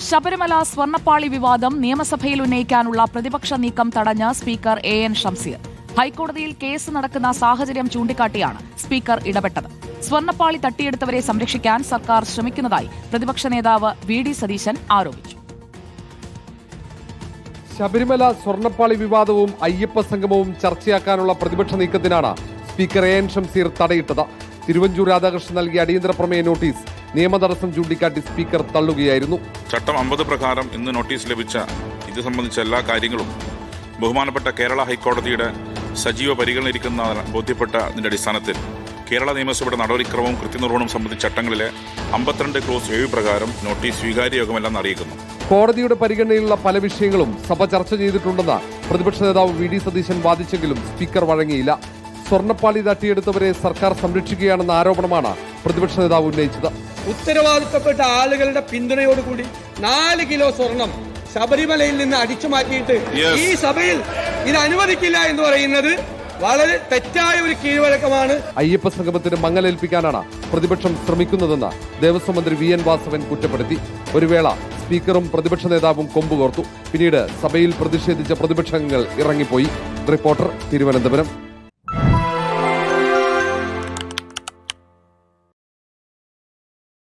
ശബരിമല സ്വർണപ്പാളി വിവാദം നിയമസഭയിൽ ഉന്നയിക്കാനുള്ള പ്രതിപക്ഷ നീക്കം തടഞ്ഞ സ്പീക്കർ എ എൻ ഷംസീർ ഹൈക്കോടതിയിൽ കേസ് നടക്കുന്ന സാഹചര്യം ചൂണ്ടിക്കാട്ടിയാണ് സ്പീക്കർ ഇടപെട്ടത്. സ്വർണപ്പാളി തട്ടിയെടുത്തവരെ സംരക്ഷിക്കാൻ സർക്കാർ ശ്രമിക്കുന്നതായി പ്രതിപക്ഷ നേതാവ് വി ഡി സതീശൻ ആരോപിച്ചു. ശബരിമല സ്വർണപ്പാളി വിവാദവും അയ്യപ്പ സംഗമവും ചർച്ചയാക്കാനുള്ള പ്രതിപക്ഷ നീക്കത്തിനാണ് സ്പീക്കർ എ എൻ ഷംസീർ തടയിട്ടത്. തിരുവഞ്ചൂർ രാധാകൃഷ്ണൻ നൽകിയ അടിയന്തര പ്രമേയ നോട്ടീസ് നിയമതടസ്സം ചൂണ്ടിക്കാട്ടി സ്പീക്കർ തള്ളുകയായിരുന്നു. ചട്ടം അമ്പത് പ്രകാരം ഇന്ന് നോട്ടീസ് ലഭിച്ച ഇത് സംബന്ധിച്ച എല്ലാ കാര്യങ്ങളും ബഹുമാനപ്പെട്ട കേരള ഹൈക്കോടതിയുടെ സജീവ പരിഗണനയിരിക്കുന്ന ബോധ്യപ്പെട്ടതിന്റെ അടിസ്ഥാനത്തിൽ. കേരള നിയമസഭയുടെ നടപടിക്രമവും കൃത്യനിർവഹണവും സംബന്ധിച്ച ചട്ടങ്ങളിലെ അമ്പത്തിരണ്ട് ക്ലോസ് ഏഴ് പ്രകാരം നോട്ടീസ് സ്വീകാര്യയോഗമല്ലെന്ന് അറിയിക്കുന്നു. കോടതിയുടെ പരിഗണനയിലുള്ള പല വിഷയങ്ങളും സഭ ചർച്ച ചെയ്തിട്ടുണ്ടെന്ന് പ്രതിപക്ഷ നേതാവ് വി ഡി സതീശൻ വാദിച്ചെങ്കിലും സ്പീക്കർ വഴങ്ങിയില്ല. സ്വർണപ്പാളി തട്ടിയെടുത്തവരെ സർക്കാർ സംരക്ഷിക്കുകയാണെന്ന ആരോപണമാണ് പ്രതിപക്ഷ നേതാവ് ഉന്നയിച്ചത്. ഉത്തരവാദിത്തപ്പെട്ട ആളുകളുടെ പിന്തുണയോടുകൂടി നാല് കിലോ സ്വർണം ശബരിമലയിൽ നിന്ന് അടിച്ചു മാറ്റിയിട്ട് ഈ സഭയിൽ ഇത് അനുവദിക്കില്ല എന്ന് പറയുന്നത് വളരെ തെറ്റായ ഒരു കീഴ്വഴക്കമാണ്. അയ്യപ്പ സംഗമത്തിന് മങ്ങലേൽപ്പിക്കാനാണ് പ്രതിപക്ഷം ശ്രമിക്കുന്നതെന്ന് ദേവസ്വം മന്ത്രി വി എൻ വാസവൻ കുറ്റപ്പെടുത്തി. ഒരു വേള സ്പീക്കറും പ്രതിപക്ഷ നേതാവും കൊമ്പുകോർത്തു. പിന്നീട് സഭയിൽ പ്രതിഷേധിച്ച പ്രതിപക്ഷങ്ങൾ ഇറങ്ങിപ്പോയി. റിപ്പോർട്ടർ തിരുവനന്തപുരം.